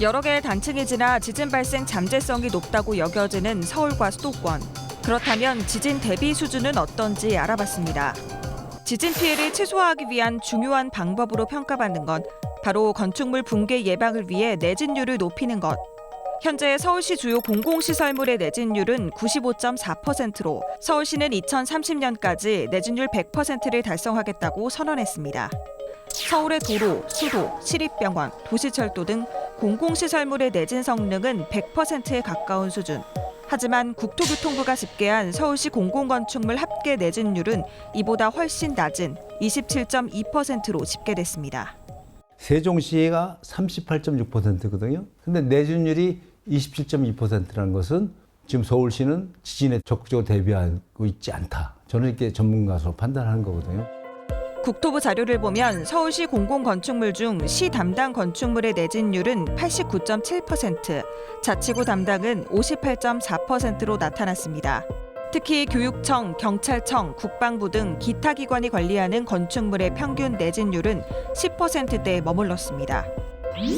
여러 개의 단층이 지나 지진 발생 잠재성이 높다고 여겨지는 서울과 수도권. 그렇다면 지진 대비 수준은 어떤지 알아봤습니다. 지진 피해를 최소화하기 위한 중요한 방법으로 평가받는 건 바로 건축물 붕괴 예방을 위해 내진율을 높이는 것. 현재 서울시 주요 공공시설물의 내진율은 95.4%로 서울시는 2030년까지 내진율 100%를 달성하겠다고 선언했습니다. 서울의 도로, 수도, 시립병원, 도시철도 등 공공시설물의 내진 성능은 100%에 가까운 수준. 하지만 국토교통부가 집계한 서울시 공공건축물 합계 내진율은 이보다 훨씬 낮은 27.2%로 집계됐습니다. 세종시가 38.6%거든요. 근데 내준율이 27.2%라는 것은 지금 서울시는 지진에 적극적으로 대비하고 있지 않다. 저는 이렇게 전문가로 판단하는 거거든요. 국토부 자료를 보면 서울시 공공건축물 중 시 담당 건축물의 내진율은 89.7%, 자치구 담당은 58.4%로 나타났습니다. 특히 교육청, 경찰청, 국방부 등 기타 기관이 관리하는 건축물의 평균 내진율은 10%대에 머물렀습니다.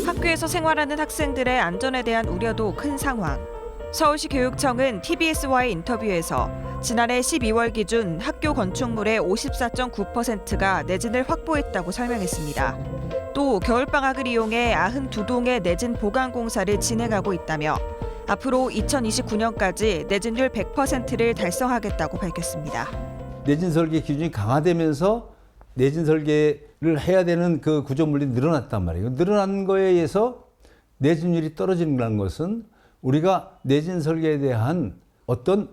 학교에서 생활하는 학생들의 안전에 대한 우려도 큰 상황. 서울시 교육청은 TBS와의 인터뷰에서 지난해 12월 기준 학교 건축물의 54.9%가 내진을 확보했다고 설명했습니다. 또 겨울방학을 이용해 92동의 내진 보강 공사를 진행하고 있다며 앞으로 2029년까지 내진율 100%를 달성하겠다고 밝혔습니다. 내진 설계 기준이 강화되면서 내진 설계를 해야 되는 그 구조물이 늘어났단 말이에요. 늘어난 거에 의해서 내진율이 떨어지는 것은 우리가 내진 설계에 대한 어떤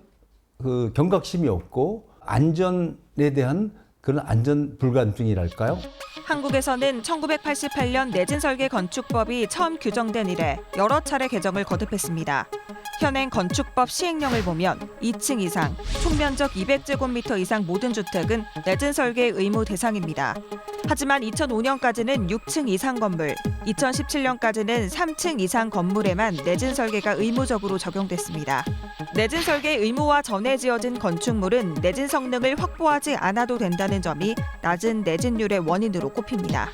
그 경각심이 없고 안전에 대한 그런 안전 불감증이랄까요? 한국에서는 1988년 내진 설계 건축법이 처음 규정된 이래 여러 차례 개정을 거듭했습니다. 현행 건축법 시행령을 보면 2층 이상, 총면적 200제곱미터 이상 모든 주택은 내진 설계 의무 대상입니다. 하지만 2005년까지는 6층 이상 건물, 2017년까지는 3층 이상 건물에만 내진 설계가 의무적으로 적용됐습니다. 내진 설계 의무화 전에 지어진 건축물은 내진 성능을 확보하지 않아도 된다는 점이 낮은 내진율의 원인으로 꼽힙니다.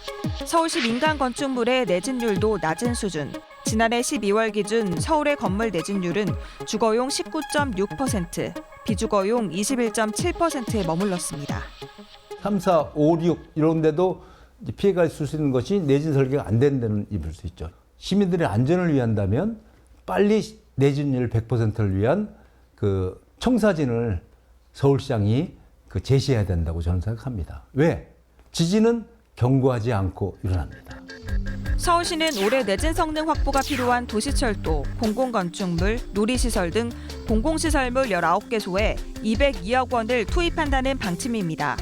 서울시 민간 건축물의 내진율도 낮은 수준. 지난해 12월 기준 서울의 건물 내진율은 주거용 19.6%, 비주거용 21.7%에 머물렀습니다. 3, 4, 5, 6 이런 데도 피해가 있을 수 있는 것이 내진 설계가 안 된다는 입을 수 있죠. 시민들의 안전을 위한다면 빨리 내진율 100%를 위한 그 청사진을 서울시장이 그 제시해야 된다고 저는 생각합니다. 왜? 지진은 경고하지 않고 일어납니다. 서울시는 올해 내진 성능 확보가 필요한 도시철도, 공공건축물, 놀이시설 등 공공시설물 19개소에 202억 원을 투입한다는 방침입니다.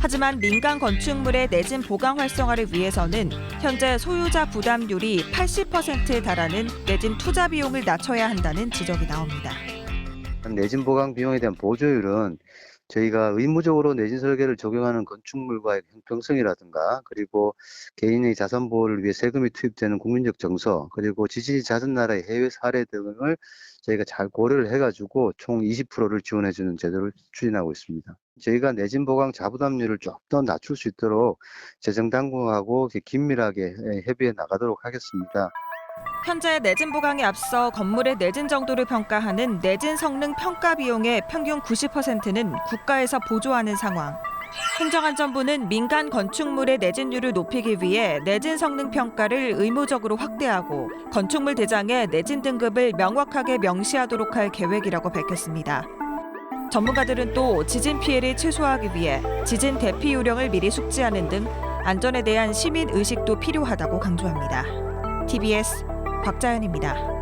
하지만 민간 건축물의 내진 보강 활성화를 위해서는 현재 소유자 부담률이 80%에 달하는 내진 투자 비용을 낮춰야 한다는 지적이 나옵니다. 내진 보강 비용에 대한 보조율은 저희가 의무적으로 내진 설계를 적용하는 건축물과의 형평성이라든가 그리고 개인의 자산 보호를 위해 세금이 투입되는 국민적 정서 그리고 지진이 잦은 나라의 해외 사례 등을 저희가 잘 고려를 해가지고 총 20%를 지원해주는 제도를 추진하고 있습니다. 저희가 내진 보강 자부담률을 좀 더 낮출 수 있도록 재정 당국하고 긴밀하게 협의해 나가도록 하겠습니다. 현재 내진 보강에 앞서 건물의 내진 정도를 평가하는 내진 성능 평가 비용의 평균 90%는 국가에서 보조하는 상황. 행정안전부는 민간 건축물의 내진율을 높이기 위해 내진 성능 평가를 의무적으로 확대하고 건축물 대장의 내진 등급을 명확하게 명시하도록 할 계획이라고 밝혔습니다. 전문가들은 또 지진 피해를 최소화하기 위해 지진 대피 요령을 미리 숙지하는 등 안전에 대한 시민 의식도 필요하다고 강조합니다. TBS 박자연입니다.